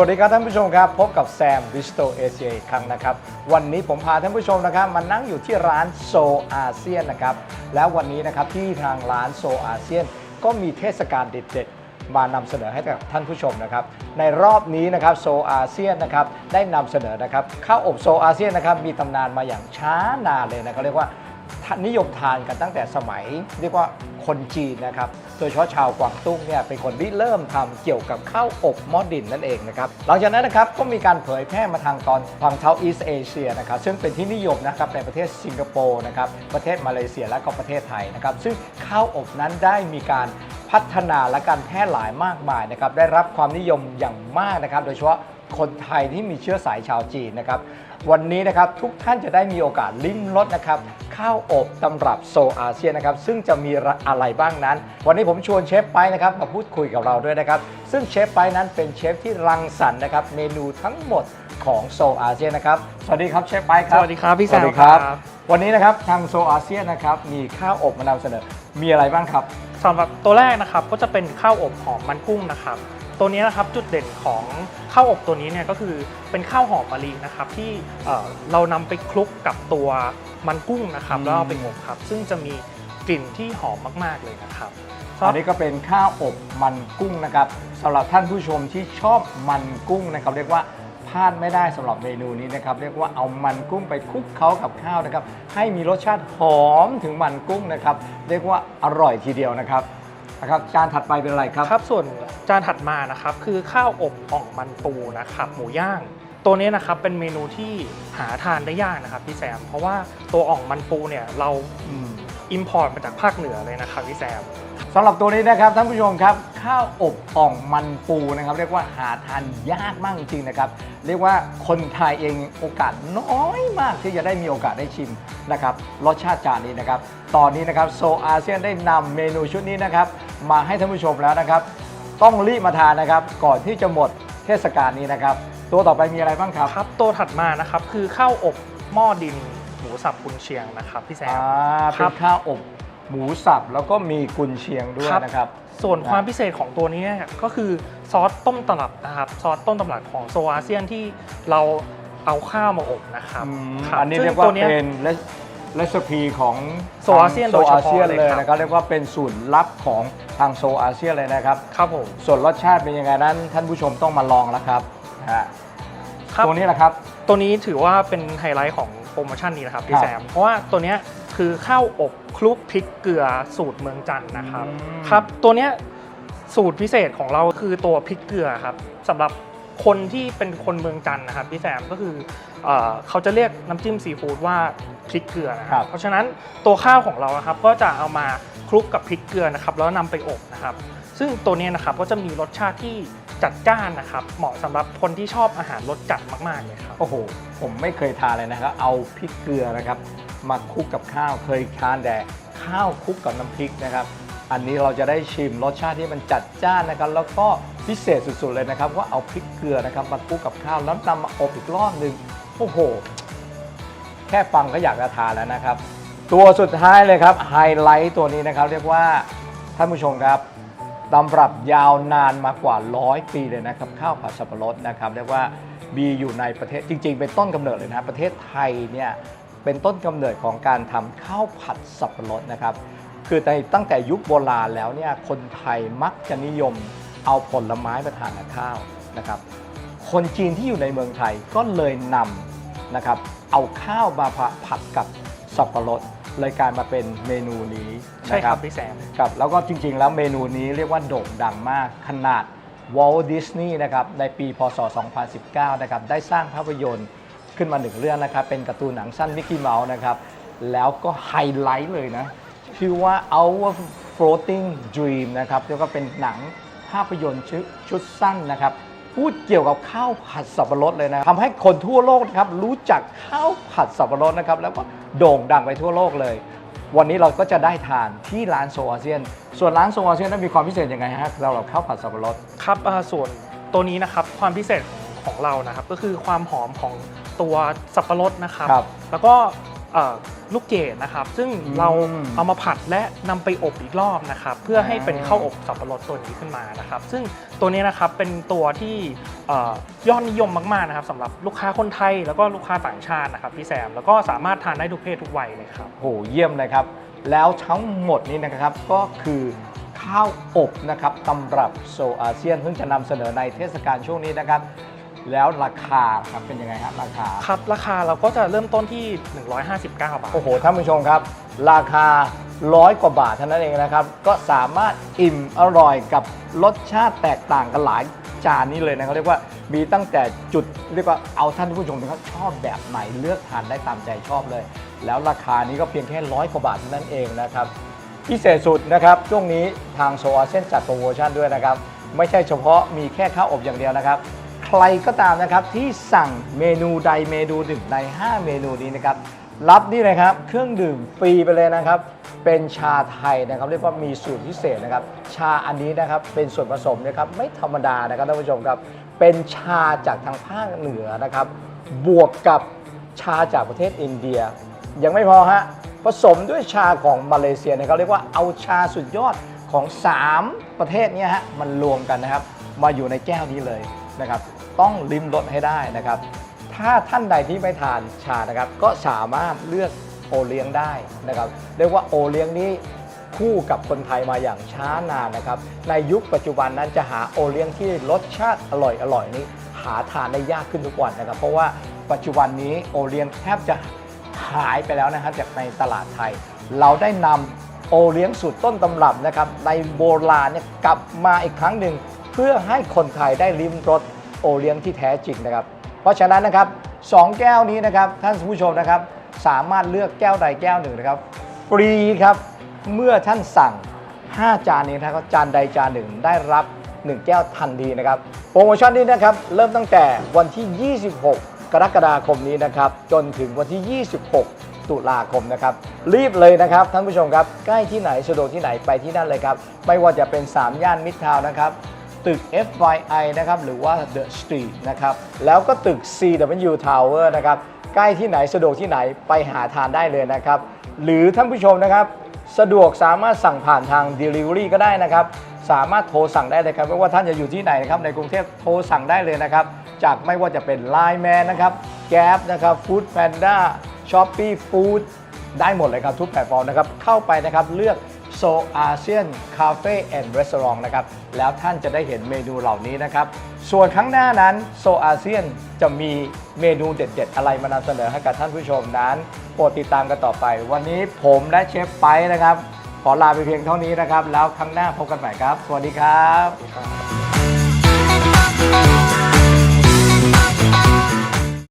วัสดีครับท่านผู้ชมครับ พบกับแซมดิจิทัลเอเชียอีกครั้งนะครับ วันนี้ผมพาท่านผู้ชมนะครับมานั่งอยู่ที่ร้านโซอาเซียนนะครับ แล้ววันนี้นะครับที่ทางร้านโซอาเซียน ก็มีเทศกาลเด็ดๆ มานำเสนอให้กับท่านผู้ชมนะครับ ในรอบนี้นะครับโซอาเซียนนะครับได้นำเสนอนะครับข้าวอบโซอาเซียนนะครับมีตำนานมาอย่างช้านานเลยนะครับเรียกว่า นิยมทานกันตั้งแต่สมัย เรียกว่าคนจีนนะครับ โดยเฉพาะชาวกวางตุ้งเนี่ยเป็นคนที่เริ่มทำเกี่ยวกับข้าวอบหม้อดินนั่นเองนะครับหลังจากนั้นนะครับก็มีการเผยแพร่มาทางตอนทางเทาอีสเอเชียนะครับซึ่งเป็นที่นิยมนะครับในประเทศสิงคโปร์นะครับประเทศมาเลเซียและก็ประเทศไทยนะครับซึ่งข้าวอบนั้นได้มีการพัฒนาและการแพร่หลายมากมายนะครับได้รับความนิยมอย่างมากนะครับ โดยเฉพาะคนไทยที่มีเชื้อสายชาวจีนนะครับ วันนี้นะครับทุกท่านจะได้มีโอกาสลิ้มรสนะครับข้าวอบตำรับโซอาเซียนนะครับซึ่งจะมีอะไรบ้างนั้น วันนี้ผมชวนเชฟไปนะครับมาพูดคุยกับเราด้วยนะครับซึ่งเชฟไปนั้นเป็นเชฟที่รังสรรค์นะครับเมนูทั้งหมดของโซอาเซียนนะครับสวัสดีครับเชฟไปครับสวัสดีครับพี่แซมสวัสดีครับครับวันนี้นะครับทางโซอาเซียนนะครับมีข้าวอบมานำเสนอมีอะไรบ้างครับสำหรับตัวแรกนะครับก็จะเป็นข้าวอบหอมมันกุ้งนะครับ ตัวนี้นะครับจุดเด่นของข้าวอบตัวนี้เนี่ยก็คือเป็นข้าวหอมมะลินะครับที่เอ่อเรานำไปคลุกกับตัวมันกุ้งนะครับอืมแล้วเอาไปอบครับ ซึ่งจะมีกลิ่นที่หอมมากๆเลยนะครับอันนี้ก็เป็นข้าวอบมันกุ้งนะครับสำหรับท่านผู้ชมที่ชอบมันกุ้งนะครับเรียกว่าพลาดไม่ได้สำหรับเมนูนี้นะครับเรียกว่าเอามันกุ้งไปคลุกเคล้ากับข้าวนะครับให้มีรสชาติหอมถึงมันกุ้งนะครับเรียกว่าอร่อยทีเดียวนะครับ นะครับจานถัดไปเป็นอะไรครับ ครับส่วนจานถัดมานะครับคือข้าวอบอ่องมันปูนะครับหมูย่าง ตัวนี้นะครับเป็นเมนูที่หาทานได้ยากนะครับพี่แซม เพราะว่าตัวอ่องมันปูเนี่ยเราอืมอิมพอร์ตมาจากภาคเหนือเลยนะครับพี่แซมสำหรับตัวนี้นะครับท่านผู้ชมครับ ข้าวอบอ่องมันปูนะครับ เรียกว่าหาทานยากมากจริงๆนะครับ เรียกว่าคนไทยเองโอกาสน้อยมากที่จะได้มีโอกาสได้ชิมนะครับรสชาติจานนี้นะครับ ตอนนี้นะครับโซอาเซียนได้นำเมนูชุดนี้นะครับ มาให้ท่านผู้ชมแล้วนะครับ ต้องรีบมาทานนะครับ ก่อนที่จะหมดเทศกาลนี้นะครับ ตัวต่อไปมีอะไรบ้างครับครับตัวถัดมานะครับคือข้าวอบหม้อดินหมูสับกุนเชียงนะครับพี่แซมอ่าครัเป็นบ ข้าวอบหมูสับแล้วก็มีกุนเชียงด้วยครับ นะครับ ส่วนครับความพิเศษของตัวนี้เนี่ยก็คือซอสต้มตลับนะครับซอสต้มตำรับของโซอาเซียนที่เราเอาข้าวมาอบนะครับอืมครับอันนี้ซึ่งเรียกว่าตัวนี้เป็นเรซิปีของโซอาเซียนโดยเฉพาะโซอาเซียนเลยเลยครับนะครับเรียกว่าเป็นสูตรลับของทางโซอาเซียนเลยนะครับครับผมส่วนรสชาติเป็นยังไงนั้น ท่านผู้ชมต้องมาลองแล้วครับนะฮะครับตัวนี้แหละครับ ตัวนี้ถือว่าเป็นไฮไลท์ของโปรโมชั่นนี้นะครับคพี่รับแซมเพราะว่าตัวเนี้ย คือข้าวอบคลุกพริกเกลือสูตรเมืองจันทร์นะครับอืมครับ ตัวเนี้ยสูตรพิเศษของเราคือตัวพริกเกลือครับสำหรับคนที่เป็นคนเมืองจันทร์นะครับพี่แซมก็คือเอ่อเขาจะเรียกน้ำจิ้มซีฟู้ดว่าพริกเกลือนะคครัรับบเพราะฉะนั้นตัวข้าวของเรานะครับก็จะเอามาคลุกกับพริกเกลือนะครับแล้วนำไปอบนะครับ ซึ่งตัวเนี้ยนะครับก็จะมีรสชาติที่ จัดจ้านนะครับ เหมาะสำหรับคนที่ชอบอาหารรสจัดมากๆเลยครับ โอ้โห ผมไม่เคยทานเลยนะครับ เอาพริกเกลือนะครับ มาคลุกกับข้าว เคยทานแต่ข้าวคลุกกับน้ำพริกนะครับ อันนี้เราจะได้ชิมรสชาติที่มันจัดจ้านนะครับ แล้วก็พิเศษสุดๆเลยนะครับว่าเอาพริกเกลือนะครับมาคลุกกับข้าวแล้วนำมาอบอีกรอบหนึ่งโอ้โห แค่ฟังก็อยากจะทานแล้วนะครับ ตัวสุดท้ายเลยครับไฮไลท์ตัวนี้นะครับ เรียกว่าท่านผู้ชมครับ ตำรับยาวนานมากว่าร้อยปีเลยนะครับข้าวผัดสับปะรดนะครับเรียกว่ามีอยู่ในประเทศจริง ๆ เป็นต้นกำเนิดเลยนะประเทศไทยเนี่ยเป็นต้นกำเนิดของการทำข้าวผัดสับปะรดนะครับคือในตั้งแต่ยุคโบราณแล้วเนี่ยคนไทยมักจะนิยมเอาผลไม้มาทานกับข้าวนะครับ คนจีนที่อยู่ในเมืองไทยก็เลยนำนะครับเอาข้าวมาผัดกับสับปะรด เลยกลายมาเป็นเมนูนี้ใช่นะคครัรับบพี่แซม ครับแล้วก็จริงๆ แล้วเมนูนี้เรียกว่าโด่งดังมากขนาดวอลดิสนีย์นะครับในปีพศ 2019 นะครับได้สร้างภาพยนตร์ขึ้นมาหนึ่งเรื่องนะครับ เป็นการ์ตูนหนังสั้นมิกกี้เมาส์นะครับ แล้วก็ไฮไลท์เลยนะ ชื่อว่า Our Floating Dream นะครับ แล้วก็เป็นหนังภาพยนตร์ชุดชุดสั้นนะครับ พูดเกี่ยวกับข้าวผัดสับปะรดเลยนะทำให้คนทั่วโลกนะครับรู้จักข้าวผัดสับปะรดนะครับ แล้วก็ โด่งดังไปทั่วโลกเลย วันนี้เราก็จะได้ทานที่ร้านโซอาเซียน ส่วนร้านโซอาเซียนนั้นมีความพิเศษยังไงฮะเราเราข้าวผัดสับปะรด ครับอ่าส่วนตัวนี้นะครับความพิเศษของเรานะครับก็คือความหอมของตัวสับปะรดนะครับ ครับ แล้วก็เอ่อ ลูกเกดนะครับ ซึ่งอืมเราเอามาผัดและนำไปอบอีกรอบนะครับ เพื่อให้เป็นข้าวอบสับปะรดตัวนี้ขึ้นมานะครับ ซึ่งตัวนี้นะครับเป็นตัวที่เอ่อยอดนิยมมากๆนะครับสำหรับลูกค้าคนไทยแล้วก็ลูกค้าต่างชาตินะครับพี่แซมแล้วก็สามารถทานได้ทุกเพศทุกวัยเลยครับโหเยี่ยมเลยครับ แล้วทั้งหมดนี้นะครับก็คือข้าวอบนะครับตำรับโซอาเซียนซึ่งจะนำเสนอในเทศกาลช่วงนี้นะครับ แล้วราคาครับเป็นยังไงครับราคา ครับราคาเราก็จะเริ่มต้นที่ 159 บาท โอ้โหท่านผู้ชมครับ ราคาร้อยกว่าบาทเท่านั้นเองนะครับ ก็สามารถอิ่มอร่อยกับรสชาติแตกต่างกันหลายจานนี้เลยนะเขาเรียกว่ามีตั้งแต่จุดเรียกว่าเอาท่านผู้ชมนะครับชอบแบบไหนเลือกทานได้ตามใจชอบเลย แล้วราคานี้ก็เพียงแค่ร้อยกว่าบาทเท่านั้นเองนะครับพิเศษสุดนะครับช่วงนี้ทางโซอาเซนจัดโปรโมชั่นด้วยนะครับ ไม่ใช่เฉพาะมีแค่ข้าวอบอย่างเดียวนะครับ ใครก็ตามนะครับที่สั่งเมนูใดเมนูหนึ่งใน 5 เมนูนี้นะครับรับนี่เลยครับ เครื่องดื่มฟรีไปเลยนะครับ เป็นชาไทยนะครับ เรียกว่ามีสูตรพิเศษนะครับ ชาอันนี้นะครับเป็นส่วนผสมนะครับไม่ธรรมดานะครับท่านผู้ชมครับ เป็นชาจากทางภาคเหนือนะครับ บวกกับชาจากประเทศอินเดีย ยังไม่พอฮะผสมด้วยชาของมาเลเซียนะครับเรียกว่าเอาชาสุดยอดของ 3 ประเทศนี้ฮะมันรวมกันนะครับ มาอยู่ในแก้วนี้เลยนะครับ ต้องลิ้มรสให้ได้นะครับ ถ้าท่านใดที่ไม่ทานชานะครับ ก็สามารถเลือกโอเลี้ยงได้นะครับ เรียกว่าโอเลี้ยงนี้คู่กับคนไทยมาอย่างช้านานนะครับ ในยุคปัจจุบันนั้นจะหาโอเลี้ยงที่รสชาติอร่อยอร่อยนี้ หาทานได้ยากขึ้นทุกวันนะครับ เพราะว่าปัจจุบันนี้โอเลี้ยงแทบจะหายไปแล้วนะครับจากในตลาดไทย เราได้นำโอเลี้ยงสูตรต้นตำรับนะครับในโบราณเนี่ยกลับมาอีกครั้งหนึ่งเพื่อให้คนไทยได้ลิ้มรส โอเลี้ยงที่แท้จริงนะครับ เพราะฉะนั้นนะครับสองแก้วนี้นะครับท่านผู้ชมนะครับ สามารถเลือกแก้วใดแก้วหนึ่งนะครับฟรีครับเมื่อท่านสั่ง 5 จานนี้นะครับจานใดจานหนึ่งได้รับ 1 แก้วทันทีนะครับ โปรโมชั่นนี้นะครับเริ่มตั้งแต่วันที่ 26 กรกฎาคมนี้นะครับ จนถึงวันที่ 26 ตุลาคมนะครับ รีบเลยนะครับท่านผู้ชมครับ ใกล้ที่ไหนสะดวกที่ไหนไปที่นั่นเลยครับ ไม่ว่าจะเป็น 3 ย่านมิตรทาวน์นะครับ ตึก FYI นะครับหรือว่า The Street นะครับแล้วก็ตึก CW Tower นะครับใกล้ที่ไหนสะดวกที่ไหนไปหาทานได้เลยนะครับ หรือท่านผู้ชมนะครับ สะดวกสามารถสั่งผ่านทาง Delivery ก็ได้นะครับ สามารถโทรสั่งได้เลยครับไม่ว่าท่านจะอยู่ที่ไหนนะครับในกรุงเทพโทรสั่งได้เลยนะครับ จากไม่ว่าจะเป็น Line Man นะครับ Gap นะครับ Food Panda Shopee Food ได้หมดเลยครับทุกแพลตฟอร์มนะครับเข้าไปนะครับเลือก โซอาเซียนคาเฟ่แอนด์รีสอร์ทนะครับ แล้วท่านจะได้เห็นเมนูเหล่านี้นะครับ ส่วนครั้งหน้านั้นโซอาเซียนจะมีเมนูเด็ด ๆ อะไรมานำเสนอให้กับท่านผู้ชมนั้น โปรดติดตามกันต่อไป วันนี้ผมและเชฟไปนะครับ ขอลาไปเพียงเท่านี้นะครับ แล้วครั้งหน้าพบกันใหม่ครับ สวัสดีครับ